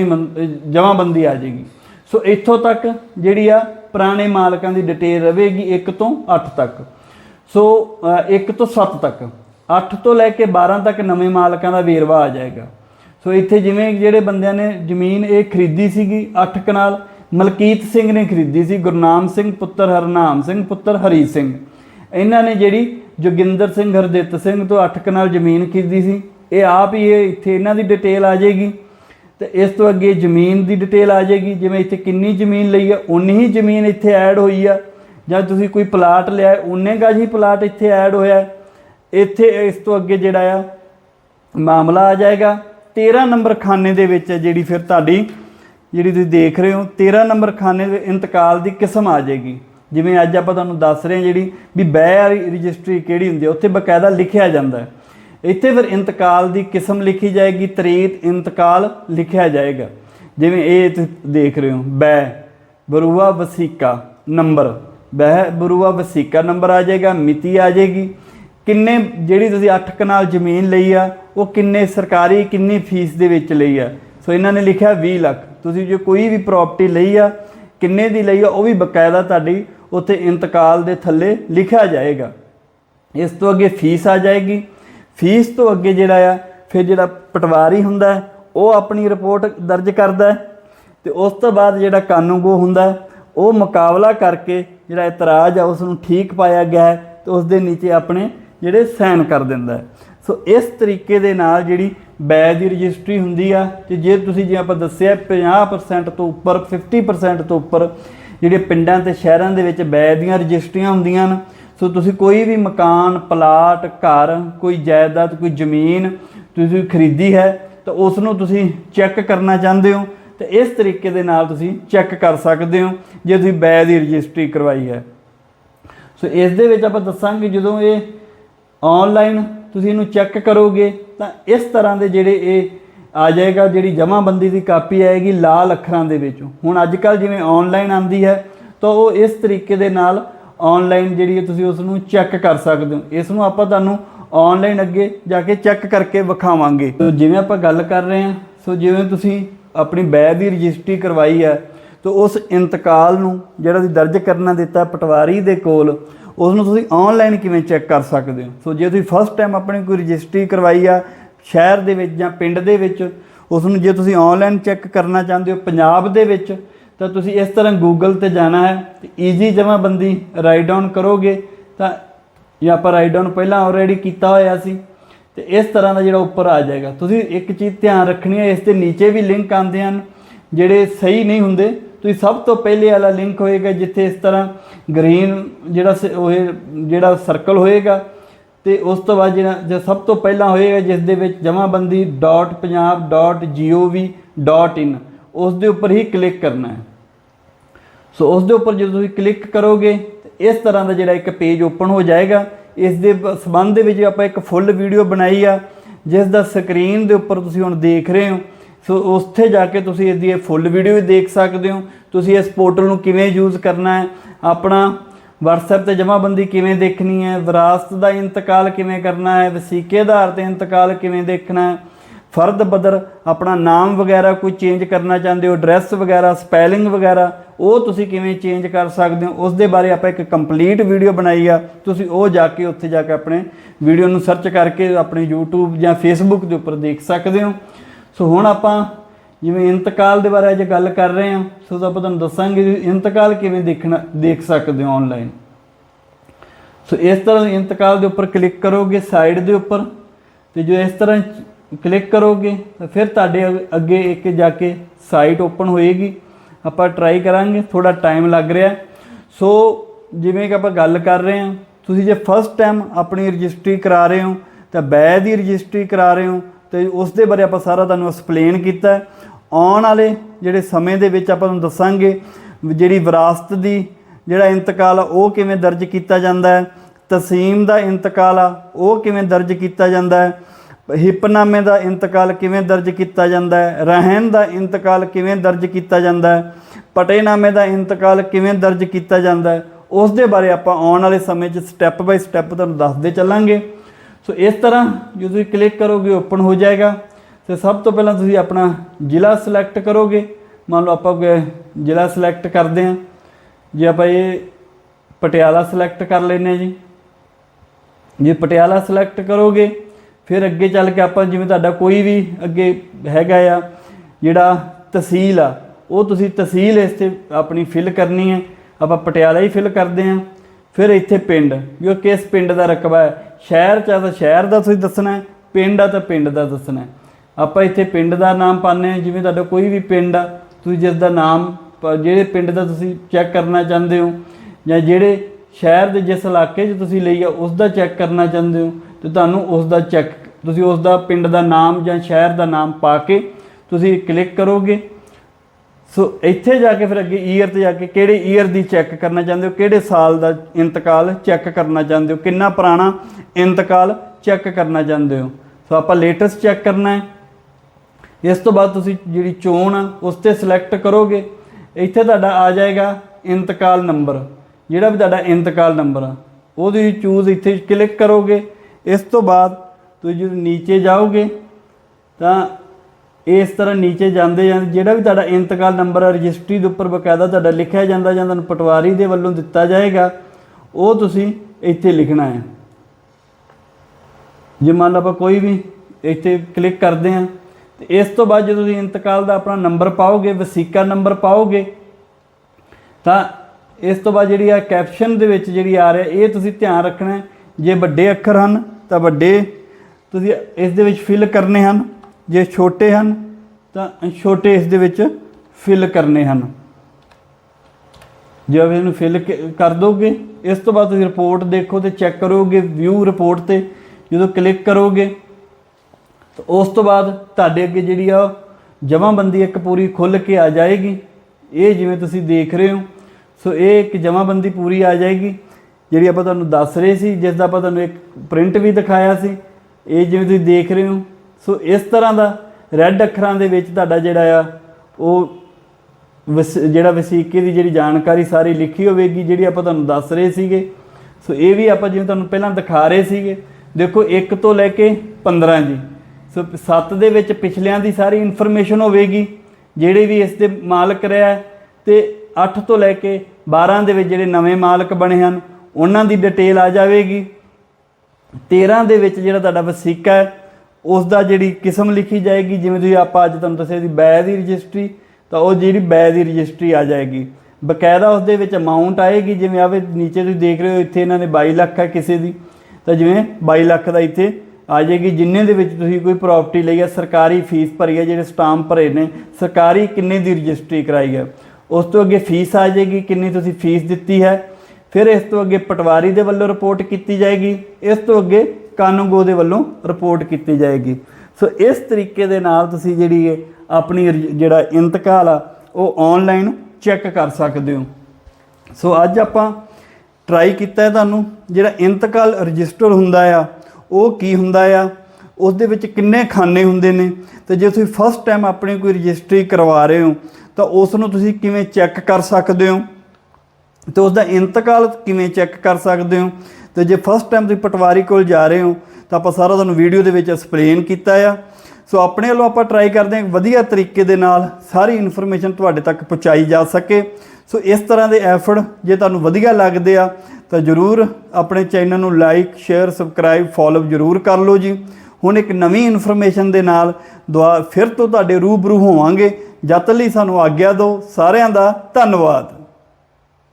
ਜਮਾਬੰਦੀ ਆ ਜਾਏਗੀ। ਸੋ ਇੱਥੋਂ ਤੱਕ ਜਿਹੜੀ ਆ ਪੁਰਾਣੇ ਮਾਲਕਾਂ ਦੀ ਡਿਟੇਲ ਰਹੇਗੀ 1 ਤੋਂ 8 ਤੱਕ। ਸੋ 1 ਤੋਂ 7 ਤੱਕ। 8 ਤੋਂ ਲੈ ਕੇ 12 ਤੱਕ ਨਵੇਂ ਮਾਲਕਾਂ ਦਾ ਵੇਰਵਾ ਆ ਜਾਏਗਾ। ਸੋ ਇੱਥੇ ਜਿਵੇਂ ਜਿਹੜੇ ਬੰਦਿਆਂ ਨੇ ਜ਼ਮੀਨ ਇਹ ਖਰੀਦੀ ਸੀਗੀ 8 ਕਨਾਲ, ਮਲਕੀਤ ਸਿੰਘ ਨੇ ਖਰੀਦੀ ਸੀ, ਗੁਰਨਾਮ ਸਿੰਘ ਪੁੱਤਰ, ਹਰਨਾਮ ਸਿੰਘ ਪੁੱਤਰ, ਹਰੀ ਸਿੰਘ। ਇਹਨਾਂ ਨੇ ਜਿਹੜੀ ਜੋਗਿੰਦਰ ਸਿੰਘ ਹਰਦਿੱਤ ਸਿੰਘ ਤੋਂ 8 ਕਨਾਲ ਜ਼ਮੀਨ ਖਰੀਦੀ ਸੀ ਇਹ ਆਪ ਹੀ ਇਹ ਇੱਥੇ ਇਹਨਾਂ ਦੀ ਡਿਟੇਲ ਆ ਜਾਏਗੀ। ਤੇ ਇਸ ਤੋਂ ਅੱਗੇ ਜ਼ਮੀਨ ਦੀ ਡਿਟੇਲ ਆ ਜਾਏਗੀ। ਜਿਵੇਂ ਇੱਥੇ ਕਿੰਨੀ ਜ਼ਮੀਨ ਲਈ ਆ ਉਨੀ ਹੀ ਜ਼ਮੀਨ ਇੱਥੇ ਐਡ ਹੋਈ ਆ। ਜਾਂ ਤੁਸੀਂ ਕੋਈ ਪਲਾਟ ਲਿਆ ਉਨੇ ਗਜ ਹੀ ਪਲਾਟ ਇੱਥੇ ਐਡ ਹੋਇਆ ਇੱਥੇ ਇਸ ਤੋਂ ਅੱਗੇ ਜਿਹੜਾ ਆ, ਮਾਮਲਾ ਆ ਜਾਏਗਾ। 13 ਨੰਬਰ ਖਾਨੇ ਦੇ ਵਿੱਚ ਜਿਹੜੀ ਫਿਰ ਤੁਹਾਡੀ, ਜਿਹੜੀ ਤੁਸੀਂ ਦੇਖ ਰਹੇ ਹੋ 13 ਨੰਬਰ ਖਾਨੇ ਦੇ ਇੰਤਕਾਲ ਦੀ ਕਿਸਮ ਆ ਜਾਏਗੀ। ਜਿਵੇਂ ਅੱਜ ਆਪਾਂ ਤੁਹਾਨੂੰ ਦੱਸ ਰਹੇ ਹਾਂ ਜਿਹੜੀ ਵੀ ਬੈ ਰਜਿਸਟਰੀ ਕਿਹੜੀ ਹੁੰਦੀ ਹੈ ਉੱਥੇ ਬਕਾਇਦਾ ਲਿਖਿਆ ਜਾਂਦਾ ਹੈ। ਇੱਥੇ ਫਿਰ ਇੰਤਕਾਲ ਦੀ ਕਿਸਮ ਲਿਖੀ ਜਾਏਗੀ ਤਰੀਕ ਇੰਤਕਾਲ ਲਿਖਿਆ ਜਾਏਗਾ। ਜਿਵੇਂ ਇਹ ਤੁਸੀਂ ਦੇਖ ਰਹੇ ਹੋ, ਬੈ, ਬਰੂਆ ਵਸੀਕਾ, ਨੰਬਰ। ਬੈ, ਬਰੂਆ ਵਸੀਕਾ, ਨੰਬਰ ਆ ਜਾਏਗਾ, ਮਿਤੀ ਆ ਜਾਏਗੀ। ਕਿੰਨੇ, ਜਿਹੜੀ ਤੁਸੀਂ 8 ਕਨਾਲ ਜ਼ਮੀਨ ਲਈ ਆ, ਉਹ ਕਿੰਨੇ ਸਰਕਾਰੀ, ਕਿੰਨੀ ਫੀਸ ਦੇ ਵਿੱਚ ਲਈ ਆ? ਸੋ ਇਹਨਾਂ ਨੇ ਲਿਖਿਆ 20 ਲੱਖ। ਤੁਸੀਂ ਜੇ ਕੋਈ ਵੀ ਪ੍ਰਾਪਰਟੀ ਲਈ ਆ, ਕਿੰਨੇ ਦੀ ਲਈ ਆ, ਉਹ ਵੀ ਬਕਾਇਦਾ ਤੁਹਾਡੀ ਉੱਥੇ ਇੰਤਕਾਲ ਦੇ ਥੱਲੇ ਲਿਖਿਆ ਜਾਏਗਾ। ਇਸ ਤੋਂ ਅੱਗੇ ਫੀਸ ਆ ਜਾਏਗੀ। ਫੀਸ ਤੋਂ ਅੱਗੇ ਜਿਹੜਾ ਆ, ਫਿਰ ਜਿਹੜਾ ਪਟਵਾਰੀ ਹੁੰਦਾ, ਉਹ ਆਪਣੀ ਰਿਪੋਰਟ ਦਰਜ ਕਰਦਾ ਹੈ ਤੇ ਉਸ ਤੋਂ ਬਾਅਦ ਜਿਹੜਾ ਕਾਨੂੰਗੋ ਹੁੰਦਾ, ਉਹ ਮੁਕਾਬਲਾ ਕਰਕੇ ਜਿਹੜਾ ਇਤਰਾਜ਼ ਆ ਉਸ ਨੂੰ ਠੀਕ ਪਾਇਆ ਗਿਆ ਹੈ ਤੇ ਉਸ ਦੇ ਨੀਚੇ ਆਪਣੇ ਜਿਹੜੇ ਸਾਈਨ ਕਰ ਦਿੰਦਾ ਸੋ ਇਸ ਤਰੀਕੇ ਦੇ ਨਾਲ ਜਿਹੜੀ ਬੈ ਦੀ ਰਜਿਸਟਰੀ ਹੁੰਦੀ ਆ, ਤੇ ਜੇ ਤੁਸੀਂ ਜੇ ਆਪਾਂ ਦੱਸਿਆ 50% ਤੋਂ ਉੱਪਰ 50% ਤੋਂ ਉੱਪਰ, ਜਿਹੜੇ ਪਿੰਡਾਂ ਤੇ ਸ਼ਹਿਰਾਂ ਦੇ ਵਿੱਚ ਬੈ ਦੀਆਂ ਰਜਿਸਟਰੀਆਂ ਹੁੰਦੀਆਂ ਹਨ ਸੋ ਤੁਸੀਂ ਕੋਈ ਵੀ ਮਕਾਨ, ਪਲਾਟ, ਘਰ, ਕੋਈ ਜਾਇਦਾਦ, ਕੋਈ ਜ਼ਮੀਨ ਤੁਸੀਂ ਖਰੀਦੀ ਹੈ, ਤਾਂ ਉਸ ਨੂੰ ਤੁਸੀਂ ਚੈੱਕ ਕਰਨਾ ਚਾਹੁੰਦੇ ਹੋ ਤੇ ਇਸ ਤਰੀਕੇ ਦੇ ਨਾਲ ਤੁਸੀਂ ਚੈੱਕ ਕਰ ਸਕਦੇ ਹੋ ਜੇ ਤੁਸੀਂ ਬੈ ਦੀ ਰਜਿਸਟਰੀ ਕਰਵਾਈ ਹੈ। ਸੋ ਇਸ ਦੇ ਵਿੱਚ ਆਪਾਂ ਦੱਸਾਂਗੇ ਜਦੋਂ ਇਹ ਆਨਲਾਈਨ ਤੁਸੀਂ ਇਹਨੂੰ ਚੈੱਕ ਕਰੋਗੇ, ਤਾਂ ਇਸ ਤਰ੍ਹਾਂ ਦੇ ਜਿਹੜੇ ਇਹ ਆ ਜਾਏਗਾ, ਜਿਹੜੀ ਜਮ੍ਹਾਂਬੰਦੀ ਦੀ ਕਾਪੀ ਆਏਗੀ ਲਾਲ ਅੱਖਰਾਂ ਦੇ ਵਿੱਚ। ਹੁਣ ਅੱਜ ਕੱਲ ਜਿਵੇਂ ਆਨਲਾਈਨ ਆਂਦੀ ਹੈ, ਤਾਂ ਉਹ ਇਸ ਤਰੀਕੇ ਦੇ ਨਾਲ ਆਨਲਾਈਨ ਜਿਹੜੀ ਹੈ ਤੁਸੀਂ ਉਸ ਨੂੰ ਚੈੱਕ ਕਰ ਸਕਦੇ ਹੋ। ਇਸ ਨੂੰ ਆਪਾਂ ਤੁਹਾਨੂੰ ਆਨਲਾਈਨ ਅੱਗੇ ਜਾ ਕੇ ਚੈੱਕ ਕਰਕੇ ਵਿਖਾਵਾਂਗੇ। ਸੋ ਜਿਵੇਂ ਆਪਾਂ ਗੱਲ ਕਰ ਰਹੇ ਹਾਂ, ਸੋ ਜਿਵੇਂ ਤੁਸੀਂ ਆਪਣੀ ਬੈ ਦੀ ਰਜਿਸਟਰੀ ਕਰਵਾਈ ਹੈ, ਤਾਂ ਉਸ ਇੰਤਕਾਲ ਨੂੰ ਜਿਹੜਾ ਤੁਸੀਂ ਦਰਜ ਕਰਨਾ ਦਿੱਤਾ ਪਟਵਾਰੀ ਦੇ ਕੋਲ ਉਸ ਨੂੰ ਤੁਸੀਂ ਆਨਲਾਈਨ ਕਿਵੇਂ ਚੈੱਕ ਕਰ ਸਕਦੇ ਹੋ? ਸੋ ਜੇ ਤੁਸੀਂ ਫਸਟ ਟਾਈਮ ਆਪਣੀ ਕੋਈ ਰਜਿਸਟਰੀ ਕਰਵਾਈ ਆ ਸ਼ਹਿਰ ਦੇ ਵਿੱਚ ਜਾਂ ਪਿੰਡ ਦੇ ਵਿੱਚ ਉਸ ਨੂੰ ਜੇ ਤੁਸੀਂ ਆਨਲਾਈਨ ਚੈੱਕ ਕਰਨਾ ਚਾਹੁੰਦੇ ਹੋ ਪੰਜਾਬ ਦੇ ਵਿੱਚ ਤਾਂ ਤੁਸੀਂ ਇਸ ਤਰ੍ਹਾਂ ਗੂਗਲ ਤੇ ਜਾਣਾ ਹੈ ਤੇ ਈਜ਼ੀ ਜਮ੍ਹਾਂਬੰਦੀ ਰਾਈਟ ਡਾਊਨ ਕਰੋਗੇ ਤਾਂ ਜਾਂ ਆਪਾਂ ਰਾਈਟ ਡਾਊਨ ਪਹਿਲਾਂ ਆਲਰੇਡੀ ਕੀਤਾ ਹੋਇਆ ਸੀ ਤੇ ਇਸ ਤਰ੍ਹਾਂ ਦਾ ਜਿਹੜਾ ਉੱਪਰ ਆ ਜਾਏਗਾ। ਤੁਸੀਂ ਇੱਕ ਚੀਜ਼ ਧਿਆਨ ਰੱਖਣੀ ਹੈ, ਇਸ ਦੇ ਨੀਚੇ ਵੀ ਲਿੰਕ ਆਉਂਦੇ ਹਨ, ਜਿਹੜੇ ਸਹੀ ਨਹੀਂ ਹੁੰਦੇ, ਤੁਸੀਂ ਸਭ ਤੋਂ ਪਹਿਲੇ ਵਾਲਾ ਲਿੰਕ ਹੋਏਗਾ ਜਿੱਥੇ ਇਸ ਤਰ੍ਹਾਂ ਗ੍ਰੀਨ ਜਿਹੜਾ ਸ- ਉਹ ਜਿਹੜਾ ਸਰਕਲ ਹੋਏਗਾ ਤੇ ਉਸ ਤੋਂ ਬਾਅਦ ਜਿਹੜਾ, ਜੋ ਸਭ ਤੋਂ ਪਹਿਲਾਂ ਹੋਏਗਾ ਜਿਸ ਦੇ ਵਿੱਚ jamaabandi.punjab.gov.in ਉਸ ਦੇ ਉੱਪਰ ਹੀ ਕਲਿੱਕ ਕਰਨਾ ਹੈ। ਸੋ ਉਸ ਦੇ ਉੱਪਰ ਜਦੋਂ ਤੁਸੀਂ ਕਲਿੱਕ ਕਰੋਗੇ, ਇਸ ਤਰ੍ਹਾਂ ਦਾ ਜਿਹੜਾ ਇੱਕ ਪੇਜ ਓਪਨ ਹੋ ਜਾਏਗਾ। ਇਸ ਦੇ ਬ- ਸੰਬੰਧ ਦੇ ਵਿੱਚ ਆਪਾਂ ਇੱਕ ਫੁੱਲ ਵੀਡੀਓ ਬਣਾਈ ਆ, ਜਿਸ ਦਾ ਸਕਰੀਨ ਦੇ ਉੱਪਰ ਤੁਸੀਂ ਹੁਣ ਦੇਖ ਰਹੇ ਹੋ। ਸੋ ਉੱਥੇ ਜਾ ਕੇ ਤੁਸੀਂ ਇਸ ਦੀ ਇਹ ਫੁੱਲ ਵੀਡੀਓ ਵੀ ਦੇਖ ਸਕਦੇ ਹੋ। ਤੁਸੀਂ ਇਸ ਪੋਰਟਲ ਨੂੰ ਕਿਵੇਂ ਯੂਜ਼ ਕਰਨਾ ਹੈ, ਆਪਣਾ WhatsApp ਤੇ ਜਮ੍ਹਾਂਬੰਦੀ ਕਿਵੇਂ ਦੇਖਣੀ ਹੈ, ਵਿਰਾਸਤ ਦਾ ਇੰਤਕਾਲ ਕਿਵੇਂ ਕਰਨਾ ਹੈ, ਵਸੀਕੇ ਆਧਾਰ ਤੇ ਇੰਤਕਾਲ ਕਿਵੇਂ ਦੇਖਣਾ ਹੈ, ਫਰਦ ਬਦਰ ਆਪਣਾ ਨਾਮ ਵਗੈਰਾ ਕੋਈ ਚੇਂਜ ਕਰਨਾ ਚਾਹੁੰਦੇ ਹੋ ਐਡਰੈਸ ਵਗੈਰਾ ਸਪੈਲਿੰਗ ਵਗੈਰਾ ਉਹ ਤੁਸੀਂ ਕਿਵੇਂ ਚੇਂਜ ਕਰ ਸਕਦੇ ਹੋ ਉਸ ਦੇ ਬਾਰੇ ਆਪਾਂ ਇੱਕ ਕੰਪਲੀਟ ਵੀਡੀਓ ਬਣਾਈ ਆ। ਤੁਸੀਂ ਉਹ ਜਾ ਕੇ ਉੱਥੇ ਜਾ ਕੇ ਆਪਣੇ ਵੀਡੀਓ ਨੂੰ ਸਰਚ ਕਰਕੇ ਆਪਣੇ YouTube ਜਾਂ Facebook ਦੇ ਉੱਪਰ ਦੇਖ ਸਕਦੇ ਹੋ। ਸੋ ਹੁਣ ਆਪਾਂ ਜਿਵੇਂ ਇੰਤਕਾਲ ਦੇ ਬਾਰੇ ਅੱਜ ਗੱਲ ਕਰ ਰਹੇ ਹਾਂ, ਸੋ ਤਾਂ ਆਪਾਂ ਤੁਹਾਨੂੰ ਦੱਸਾਂਗੇ ਇੰਤਕਾਲ ਕਿਵੇਂ ਦੇਖਣਾ, ਦੇਖ ਸਕਦੇ ਹੋ ਆਨਲਾਈਨ ਸੋ ਇਸ ਤਰ੍ਹਾਂ ਇੰਤਕਾਲ ਦੇ ਉੱਪਰ ਕਲਿੱਕ ਕਰੋਗੇ ਸਾਈਡ ਦੇ ਉੱਪਰ ਤੇ ਜੋ ਇਸ ਤਰ੍ਹਾਂ ਕਲਿੱਕ ਕਰੋਗੇ ਤਾਂ ਫਿਰ ਤੁਹਾਡੇ ਅੱਗੇ ਇੱਕ ਜਾ ਕੇ ਸਾਈਟ ਓਪਨ ਹੋਏਗੀ। ਆਪਾਂ ਟਰਾਈ ਕਰਾਂਗੇ ਥੋੜਾ ਟਾਈਮ ਲੱਗ ਰਿਹਾ। ਸੋ ਜਿਵੇਂ ਕਿ ਆਪਾਂ ਗੱਲ ਕਰ ਰਹੇ ਹਾਂ, ਤੁਸੀਂ ਜੇ ਫਸਟ ਟਾਈਮ ਆਪਣੀ ਰਜਿਸਟਰੀ ਕਰਾ ਰਹੇ ਹੋ, ਤਾਂ ਬੈ ਦੀ ਰਜਿਸਟਰੀ ਕਰਾ ਰਹੇ ਹੋ, ਤੇ ਉਸ ਦੇ ਬਾਰੇ ਆਪਾਂ ਸਾਰਾ ਤੁਹਾਨੂੰ ਐਕਸਪਲੇਨ ਕੀਤਾ ਆਉਣ ਵਾਲੇ ਜਿਹੜੇ ਸਮੇਂ ਦੇ ਵਿੱਚ ਆਪਾਂ ਤੁਹਾਨੂੰ ਦੱਸਾਂਗੇ, ਜਿਹੜੀ ਵਿਰਾਸਤ ਦੀ ਜਿਹੜਾ ਇੰਤਕਾਲ ਆ, ਉਹ ਕਿਵੇਂ ਦਰਜ ਕੀਤਾ ਜਾਂਦਾ ਹੈ, ਤਸੀਮ ਦਾ ਇੰਤਕਾਲ ਆ, ਉਹ ਕਿਵੇਂ ਦਰਜ ਕੀਤਾ ਜਾਂਦਾ ਹੈ। ਹਿੱਪਨਾਮੇ ਦਾ ਇੰਤਕਾਲ ਕਿਵੇਂ ਦਰਜ ਕੀਤਾ ਜਾਂਦਾ ਹੈ? ਰਹਿਣ ਦਾ ਇੰਤਕਾਲ ਕਿਵੇਂ ਦਰਜ ਕੀਤਾ ਜਾਂਦਾ ਹੈ? ਪਟੇਨਾਮੇ ਦਾ ਇੰਤਕਾਲ ਕਿਵੇਂ ਦਰਜ ਕੀਤਾ ਜਾਂਦਾ ਹੈ? ਉਸ ਦੇ ਬਾਰੇ ਆਪਾਂ ਆਉਣ ਵਾਲੇ ਸਮੇਂ 'ਚ ਸਟੈਪ ਬਾਈ ਸਟੈਪ ਤੁਹਾਨੂੰ ਦੱਸਦੇ ਚੱਲਾਂਗੇ। ਸੋ ਇਸ ਤਰ੍ਹਾਂ ਜਦੋਂ ਤੁਸੀਂ ਕਲਿੱਕ ਕਰੋਗੇ ਓਪਨ ਹੋ ਜਾਏਗਾ। ਤੇ ਸਭ ਤੋਂ ਪਹਿਲਾਂ ਤੁਸੀਂ ਆਪਣਾ ਜ਼ਿਲ੍ਹਾ ਸਿਲੈਕਟ ਕਰੋਗੇ। ਮੰਨ ਲਓ ਆਪਾਂ ਜ਼ਿਲ੍ਹਾ ਸਿਲੈਕਟ ਕਰਦੇ ਹਾਂ। ਜੇ ਆਪਾਂ ਇਹ ਪਟਿਆਲਾ ਸਿਲੈਕਟ ਕਰ ਲੈਨੇ ਜੀ। ਜੇ ਪਟਿਆਲਾ ਸਿਲੈਕਟ ਕਰੋਗੇ ਫਿਰ ਅੱਗੇ ਚੱਲ ਕੇ ਆਪਾਂ ਜਿਵੇਂ ਤੁਹਾਡਾ ਕੋਈ ਵੀ ਅੱਗੇ ਹੈਗਾ ਆ, ਜਿਹੜਾ ਤਹਿਸੀਲ ਆ, ਉਹ ਤੁਸੀਂ ਤਹਿਸੀਲ ਇਸ ਤੇ ਆਪਣੀ ਫਿਲ ਕਰਨੀ ਹੈ। ਆਪਾਂ ਪਟਿਆਲਾ ਹੀ ਫਿਲ ਕਰਦੇ ਹਾਂ। ਫਿਰ ਇੱਥੇ ਪਿੰਡ, ਵੀ ਉਹ ਕਿਸ ਪਿੰਡ ਦਾ ਰਕਬਾ ਹੈ? ਸ਼ਹਿਰ ਚ ਆ ਤਾਂ ਸ਼ਹਿਰ ਦਾ ਤੁਸੀਂ ਦੱਸਣਾ ਹੈ, ਪਿੰਡ ਆ ਤਾਂ ਪਿੰਡ ਦਾ ਦੱਸਣਾ ਹੈ। ਆਪਾਂ ਇੱਥੇ ਪਿੰਡ ਦਾ ਨਾਮ ਪਾਉਂਦੇ ਹਾਂ, ਜਿਵੇਂ ਤੁਹਾਡਾ ਕੋਈ ਵੀ ਪਿੰਡ ਆ, ਤੁਸੀਂ ਜਿਸ ਦਾ ਨਾਮ ਜਿਹੜੇ ਪਿੰਡ ਦਾ ਤੁਸੀਂ ਚੈੱਕ ਕਰਨਾ ਚਾਹੁੰਦੇ ਹੋ, ਜਾਂ ਜਿਹੜੇ ਸ਼ਹਿਰ ਦੇ ਜਿਸ ਇਲਾਕੇ 'ਚ ਤੁਸੀਂ ਲਈ ਆ, ਉਸ ਦਾ ਚੈੱਕ ਕਰਨਾ ਚਾਹੁੰਦੇ ਹੋ। ਤੇ ਤੁਹਾਨੂੰ ਉਸ ਦਾ ਚੈੱਕ ਤੁਸੀਂ ਉਸ ਦਾ ਪਿੰਡ ਦਾ ਨਾਮ ਜਾਂ ਸ਼ਹਿਰ ਦਾ ਨਾਮ ਪਾ ਕੇ ਤੁਸੀਂ ਕਲਿੱਕ ਕਰੋਗੇ। ਸੋ ਇੱਥੇ ਜਾ ਕੇ ਫਿਰ ਅੱਗੇ ਈਅਰ ਤੇ ਜਾ ਕੇ ਕਿਹੜੇ ਈਅਰ ਦੀ ਚੈੱਕ ਕਰਨਾ ਚਾਹੁੰਦੇ ਹੋ, ਕਿਹੜੇ ਸਾਲ ਦਾ ਇੰਤਕਾਲ ਚੈੱਕ ਕਰਨਾ ਚਾਹੁੰਦੇ ਹੋ, ਕਿੰਨਾ ਪੁਰਾਣਾ ਇੰਤਕਾਲ ਚੈੱਕ ਕਰਨਾ ਚਾਹੁੰਦੇ ਹੋ। ਸੋ ਆਪਾਂ ਲੇਟੈਸਟ ਚੈੱਕ ਕਰਨਾ ਹੈ। ਇਸ ਤੋਂ ਬਾਅਦ ਤੁਸੀਂ ਜਿਹੜੀ ਚੋਣ ਆ, ਉਸ ਤੇ ਸਿਲੈਕਟ ਕਰੋਗੇ। ਇੱਥੇ ਤੁਹਾਡਾ ਆ ਜਾਏਗਾ ਇੰਤਕਾਲ ਨੰਬਰ ਜਿਹੜਾ ਵੀ ਤੁਹਾਡਾ ਇੰਤਕਾਲ ਨੰਬਰ ਆ, ਉਹਦੀ ਚੂਜ਼ ਇੱਥੇ ਕਲਿੱਕ ਕਰੋਗੇ। ਇਸ ਤੋਂ ਬਾਅਦ ਤੁਸੀਂ ਜਦੋਂ ਨੀਚੇ ਜਾਓਗੇ ਤਾਂ ਇਸ ਤਰ੍ਹਾਂ ਨੀਚੇ ਜਾਂਦੇ ਜਾਂਦੇ ਜਿਹੜਾ ਵੀ ਤੁਹਾਡਾ ਇੰਤਕਾਲ ਨੰਬਰ ਹੈ ਰਜਿਸਟਰੀ ਦੇ ਉੱਪਰ ਬਕਾਇਦਾ ਤੁਹਾਡਾ ਲਿਖਿਆ ਜਾਂਦਾ ਜਾਂ ਤੁਹਾਨੂੰ ਪਟਵਾਰੀ ਦੇ ਵੱਲੋਂ ਦਿੱਤਾ ਜਾਏਗਾ, ਉਹ ਤੁਸੀਂ ਇੱਥੇ ਲਿਖਣਾ ਹੈ ਜੇ ਮੰਨ ਲਓ ਆਪਾਂ ਕੋਈ ਵੀ ਇੱਥੇ ਕਲਿੱਕ ਕਰਦੇ ਹਾਂ, ਤੇ ਇਸ ਤੋਂ ਬਾਅਦ ਜਦੋਂ ਤੁਸੀਂ ਇੰਤਕਾਲ ਦਾ ਆਪਣਾ ਨੰਬਰ ਪਾਓਗੇ, ਵਸੀਕਾ ਨੰਬਰ ਪਾਓਗੇ, ਤਾਂ ਇਸ ਤੋਂ ਬਾਅਦ ਜਿਹੜੀ ਆ ਕੈਪਸ਼ਨ ਦੇ ਵਿੱਚ ਜਿਹੜੀ ਆ ਰਿਹਾ ਇਹ ਤੁਸੀਂ ਧਿਆਨ ਰੱਖਣਾ ਹੈ। ਜੇ ਵੱਡੇ ਅੱਖਰ ਹਨ ਤਾਂ ਵੱਡੇ ਤੁਸੀਂ ਇਸ ਦੇ ਵਿੱਚ ਫਿਲ ਕਰਨੇ ਹਨ। ਜੇ ਛੋਟੇ ਹਨ ਤਾਂ ਛੋਟੇ ਇਸ ਦੇ ਵਿੱਚ ਫਿਲ ਕਰਨੇ ਹਨ। ਜੇ ਆਪ ਇਹਨੂੰ ਫਿਲ ਕਰ ਦੋਗੇ, ਇਸ ਤੋਂ ਬਾਅਦ ਤੁਸੀਂ ਰਿਪੋਰਟ ਦੇਖੋ ਤੇ ਚੈੱਕ ਕਰੋਗੇ ਵਿਊ ਰਿਪੋਰਟ ਤੇ ਜਦੋਂ ਕਲਿੱਕ ਕਰੋਗੇ, ਤਾਂ ਉਸ ਤੋਂ ਬਾਅਦ ਤੁਹਾਡੇ ਅੱਗੇ ਜਿਹੜੀ ਆ ਜਮ੍ਹਾਂਬੰਦੀ ਇੱਕ ਪੂਰੀ ਖੁੱਲ ਕੇ ਆ ਜਾਏਗੀ। ਇਹ ਜਿਵੇਂ ਤੁਸੀਂ ਦੇਖ ਰਹੇ ਹੋ, ਸੋ ਇਹ ਇੱਕ ਜਮ੍ਹਾਂਬੰਦੀ ਪੂਰੀ ਆ ਜਾਏਗੀ। ਜਿਹੜੀ ਆਪਾਂ ਤੁਹਾਨੂੰ ਦੱਸ ਰਹੇ ਸੀ ਜਿਸ ਦਾ ਆਪਾਂ ਤੁਹਾਨੂੰ ਇੱਕ ਪ੍ਰਿੰਟ ਵੀ ਦਿਖਾਇਆ ਸੀ ਇਹ ਜਿਵੇਂ ਤੁਸੀਂ ਦੇਖ ਰਹੇ ਹੋ ਸੋ ਇਸ ਤਰ੍ਹਾਂ ਦਾ ਰੈੱਡ ਅੱਖਰਾਂ ਦੇ ਵਿੱਚ ਤੁਹਾਡਾ ਜਿਹੜਾ ਆ ਉਹ ਵਸ- ਜਿਹੜਾ ਵਸੀਕੇ ਦੀ ਜਿਹੜੀ ਜਾਣਕਾਰੀ ਸਾਰੀ ਲਿਖੀ ਹੋਵੇਗੀ ਜਿਹੜੀ ਆਪਾਂ ਤੁਹਾਨੂੰ ਦੱਸ ਰਹੇ ਸੀਗੇ। ਸੋ ਇਹ ਵੀ ਆਪਾਂ ਜਿਵੇਂ ਤੁਹਾਨੂੰ ਪਹਿਲਾਂ ਦਿਖਾ ਰਹੇ ਸੀਗੇ ਦੇਖੋ 1 ਤੋਂ ਲੈ ਕੇ 15 ਜੀ। ਸੋ 7 ਦੇ ਵਿੱਚ ਪਿਛਲਿਆਂ ਦੀ ਸਾਰੀ ਇਨਫੋਰਮੇਸ਼ਨ ਹੋਵੇਗੀ ਜਿਹੜੇ ਵੀ ਇਸ ਦੇ ਮਾਲਕ ਰਿਹਾ ਹੈ, ਤੇ 8 ਤੋਂ ਲੈ ਕੇ 12 ਦੇ ਵਿੱਚ ਜਿਹੜੇ ਨਵੇਂ ਮਾਲਕ ਬਣੇ ਹਨ ਉਹਨਾਂ ਦੀ ਡਿਟੇਲ ਆ ਜਾਵੇਗੀ। 13 ਦੇ ਵਿੱਚ ਜਿਹੜਾ ਤੁਹਾਡਾ ਵਸੀਕਾ ਹੈ ਉਸ ਦਾ ਜਿਹੜੀ ਕਿਸਮ ਲਿਖੀ ਜਾਏਗੀ, ਜਿਵੇਂ ਤੁਸੀਂ ਆਪਾਂ ਅੱਜ ਤੁਹਾਨੂੰ ਦੱਸਿਆ ਸੀ ਬੈ ਦੀ ਰਜਿਸਟਰੀ, ਤਾਂ ਉਹ ਜਿਹੜੀ ਬੈ ਦੀ ਰਜਿਸਟਰੀ ਆ ਜਾਏਗੀ। ਬਕਾਇਦਾ ਉਸ ਦੇ ਵਿੱਚ ਅਮਾਉਂਟ ਆਏਗੀ, ਜਿਵੇਂ ਆਵੇ ਨੀਚੇ ਤੁਸੀਂ ਦੇਖ ਰਹੇ ਹੋ, ਇੱਥੇ ਇਹਨਾਂ ਨੇ 22 ਲੱਖ ਹੈ ਕਿਸੇ ਦੀ। ਤਾਂ ਜਿਵੇਂ 22 ਲੱਖ ਦਾ ਇੱਥੇ ਆ ਜਾਏਗੀ, ਜਿੰਨੇ ਦੇ ਵਿੱਚ ਤੁਸੀਂ ਕੋਈ ਪ੍ਰਾਪਰਟੀ ਲਈ ਹੈ ਸਰਕਾਰੀ ਫੀਸ ਭਰੀ ਹੈ ਜਿਹੜੇ ਸਟਾਂਪ ਭਰੇ ਨੇ, ਸਰਕਾਰੀ ਕਿੰਨੇ ਦੀ ਰਜਿਸਟਰੀ ਕਰਾਈ ਹੈ ਉਸ ਤੋਂ ਅੱਗੇ ਫੀਸ ਆ ਜਾਏਗੀ, ਕਿੰਨੀ ਤੁਸੀਂ ਫੀਸ ਦਿੱਤੀ ਹੈ ਫਿਰ ਇਸ ਤੋਂ ਅੱਗੇ ਪਟਵਾਰੀ ਦੇ ਵੱਲੋਂ ਰਿਪੋਰਟ ਕੀਤੀ ਜਾਏਗੀ, ਇਸ ਤੋਂ ਅੱਗੇ ਕਾਨੂੰਗੋ ਦੇ ਵੱਲੋਂ ਰਿਪੋਰਟ ਕੀਤੀ ਜਾਏਗੀ। ਸੋ ਇਸ ਤਰੀਕੇ ਦੇ ਨਾਲ ਤੁਸੀਂ ਜਿਹੜੀ ਇਹ ਆਪਣੀ ਰਜ- ਜਿਹੜਾ ਇੰਤਕਾਲ ਆ, ਉਹ ਆਨਲਾਈਨ ਚੈੱਕ ਕਰ ਸਕਦੇ ਹੋ। ਸੋ ਅੱਜ ਆਪਾਂ ਟਰਾਈ ਕੀਤਾ ਹੈ ਤੁਹਾਨੂੰ, ਜਿਹੜਾ ਇੰਤਕਾਲ ਰਜਿਸਟਰ ਹੁੰਦਾ ਆ, ਉਹ ਕੀ ਹੁੰਦਾ ਆ ਉਸ ਦੇ ਵਿੱਚ ਕਿੰਨੇ ਖਾਨੇ ਹੁੰਦੇ ਨੇ, ਤੇ ਜੇ ਤੁਸੀਂ ਫਸਟ ਟਾਈਮ ਆਪਣੀ ਕੋਈ ਰਜਿਸਟਰੀ ਕਰਵਾ ਰਹੇ ਹੋ, ਤਾਂ ਉਸ ਨੂੰ ਤੁਸੀਂ ਕਿਵੇਂ ਚੈੱਕ ਕਰ ਸਕਦੇ ਹੋ? ਤੇ ਉਸ ਦਾ ਇੰਤਕਾਲ ਕਿਵੇਂ ਚੈੱਕ ਕਰ ਸਕਦੇ ਹੋ? ਤੇ ਜੇ ਫਸਟ ਟਾਈਮ ਤੁਸੀਂ ਪਟਵਾਰੀ ਕੋਲ ਜਾ ਰਹੇ ਹੋ, ਤਾਂ ਆਪਾਂ ਸਾਰਾ ਤੁਹਾਨੂੰ ਵੀਡੀਓ ਦੇ ਵਿੱਚ ਐਕਸਪਲੇਨ ਕੀਤਾ ਆ। ਸੋ ਆਪਣੇ ਵੱਲੋਂ ਆਪਾਂ ਟਰਾਈ ਕਰਦੇ ਹਾਂ ਵਧੀਆ ਤਰੀਕੇ ਦੇ ਨਾਲ ਸਾਰੀ ਇਨਫੋਰਮੇਸ਼ਨ ਤੁਹਾਡੇ ਤੱਕ ਪਹੁੰਚਾਈ ਜਾ ਸਕੇ। ਸੋ ਇਸ ਤਰ੍ਹਾਂ ਦੇ ਐਫਰਟ ਜੇ ਤੁਹਾਨੂੰ ਵਧੀਆ ਲੱਗਦੇ ਆ, ਤਾਂ ਜਰੂਰ ਆਪਣੇ ਚੈਨਲ ਨੂੰ ਲਾਈਕ ਸ਼ੇਅਰ ਸਬਸਕ੍ਰਾਈਬ ਫੋਲੋ ਜਰੂਰ ਕਰ ਲਓ ਜੀ। ਹੁਣ ਇੱਕ ਨਵੀਂ ਇਨਫੋਰਮੇਸ਼ਨ ਦੇ ਨਾਲ ਦੁਆ ਫਿਰ ਤੋਂ ਤੁਹਾਡੇ ਰੂਬਰੂ ਹੋਵਾਂਗੇ। ਜਦ ਲਈ ਸਾਨੂੰ ਆਗਿਆ ਦਿਓ। ਸਾਰਿਆਂ ਦਾ ਧੰਨਵਾਦ।